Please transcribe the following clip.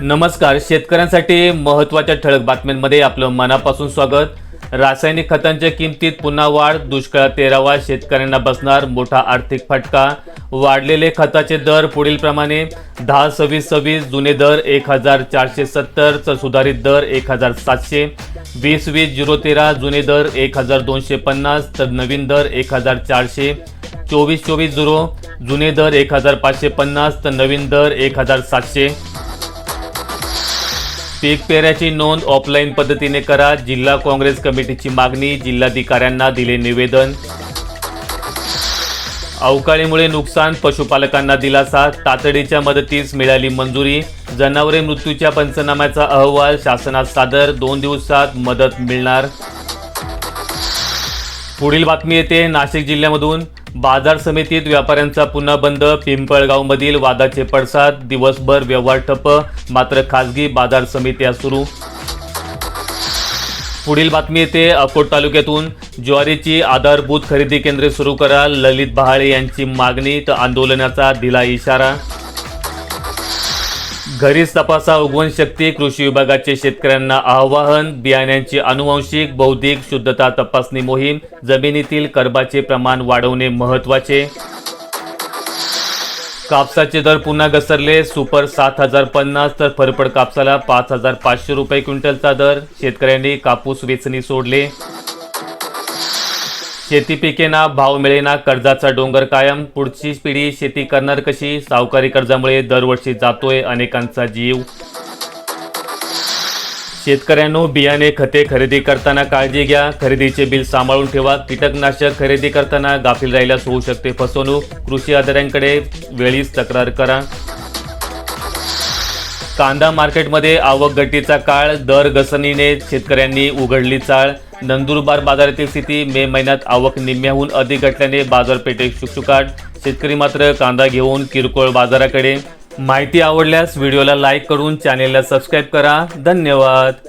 नमस्कार. शेतकऱ्यांसाठी महत्त्वाच्या ठळक बातम्यांमध्ये आपलं मनापासून स्वागत. रासायनिक खतांच्या किमतीत पुन्हा वाढ दुष्काळात तेरावा शेतकऱ्यांना बसणार मोठा आर्थिक फटका. वाढलेले खताचे दर पुढील प्रमाणे. दहा सव्वीस सव्वीस जुने दर एक हजार चारशे सत्तर तर सुधारित दर एक हजार सातशे. वीस वीस झिरो तेरा जुने दर एक हजार दोनशे पन्नास तर नवीन दर एक हजार चारशे. चोवीस चोवीस झिरो जुने दर एक हजार पाचशे पन्नास तर नवीन दर एक हजार सातशे. पीक पेऱ्याची नोंद ऑफलाईन पद्धतीने करा. जिल्हा काँग्रेस कमिटीची मागणी जिल्हाधिकाऱ्यांना दिले निवेदन. अवकाळीमुळे नुकसान पशुपालकांना दिलासा. तातडीच्या मदतीस मिळाली मंजुरी. जनावरे मृत्यूच्या पंचनाम्याचा अहवाल शासनात सादर. दोन दिवसात मदत मिळणार. पुढील बातमी येते नाशिक जिल्ह्यामधून. बाजार समितीत व्यापाऱ्यांचा पुन्हा बंद. पिंपळगावमधील वादाचे पडसाद. दिवसभर व्यवहार ठप्प. मात्र खासगी बाजार समित्या सुरू. पुढील बातमी येते अकोट तालुक्यातून. ज्वारीची आधारभूत खरेदी केंद्रे सुरू करा. ललित बहाळे यांची मागणी तर आंदोलनाचा दिला इशारा. घरीच तपासा. उगवण शक्ती कृषी विभागाचे शेतकऱ्यांना आवाहन बियाण्यांची अनुवांशिक बौद्धिक शुद्धता तपासणी मोहीम जमिनीतील कर्बाचे प्रमाण वाढवणे महत्त्वाचे कापसाचे दर पुन्हा घसरले. सुपर सात हजार पन्नास तर फरफड कापसाला पाच हजार पाचशे रुपये क्विंटलचा दर. शेतकऱ्यांनी कापूस वेचणी सोडले. शेती पिकेना भाव मिळेना कर्जाचा डोंगर कायम. पुढची पिढी शेती करणार कशी? सावकारी कर्जामुळे दरवर्षी जातोय अनेकांचा जीव. शेतकऱ्यांनो बियाणे खते खरेदी करताना काळजी घ्या. खरेदीचे बिल सांभाळून ठेवा. कीटकनाशक खरेदी करताना गाफील राहिल्यास होऊ शकते फसवणूक. कृषी अधिकाऱ्यांकडे वेळीच तक्रार करा. कांदा मार्केटमध्ये आवक गटीचा काळ. दर घसरणीने शेतकऱ्यांनी उघडली चाळ. नंदुरबार बाजारातील स्थिती मे महिन्यात आवक निम्म्याहून अधिक घटल्याने बाजारपेठेत शुकशुकाट. शेतकरी मात्र कांदा घेऊन किरकोळ बाजाराकडे. माहिती आवडल्यास व्हिडिओला लाईक करून चॅनेलला सबस्क्राईब करा. धन्यवाद.